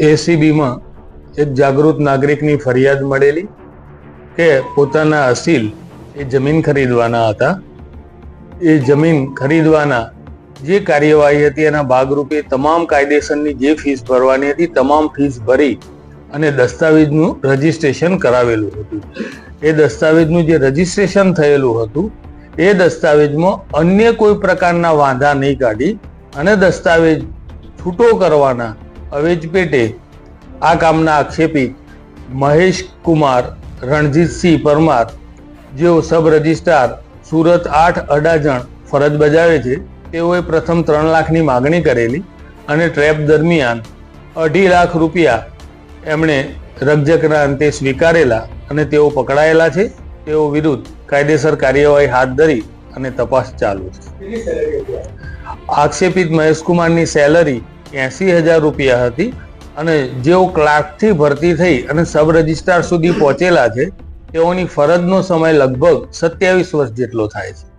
એસીબીમાં એક જાગૃત નાગરિકની ફરિયાદ મળેલી કે પોતાના અસીલ એ જમીન ખરીદવાના હતા. એ જમીન ખરીદવાના જે કાર્યવાહી હતી એના ભાગરૂપે તમામ કાયદેસરની જે ફીસ ભરવાની હતી, તમામ ફીસ ભરી અને દસ્તાવેજનું રજીસ્ટ્રેશન કરાવેલું હતું. એ દસ્તાવેજનું જે રજિસ્ટ્રેશન થયેલું હતું, એ દસ્તાવેજમાં અન્ય કોઈ પ્રકારના વાંધા નહીં કાઢી અને દસ્તાવેજ છૂટો કરવાના અવેજ પેટે આ કામના આક્ષેપી મહેશ કુમાર રણજીતસિંહ પરમાર જેઓ સબ રજિસ્ટ્રાર, સુરત આઠ અડાજણ ફરજ બજાવે છે, તેઓએ પ્રથમ ત્રણ લાખની માગણી કરેલી અને ટ્રેપ દરમિયાન અઢી લાખ રૂપિયા એમણે રગજકના અંતે સ્વીકારેલા અને તેઓ પકડાયેલા છે. તેઓ વિરુદ્ધ કાયદેસર કાર્યવાહી હાથ ધરી અને તપાસ ચાલુ છે. આક્ષેપિત મહેશકુમારની સેલરી એસી હજાર રૂપિયા હતી અને જેઓ ક્લાર્કથી ભરતી થઈ અને સબ રજિસ્ટ્રાર સુધી પહોંચેલા છે, તેઓની ફરજનો સમય લગભગ સત્યાવીસ વર્ષ જેટલો થાય છે.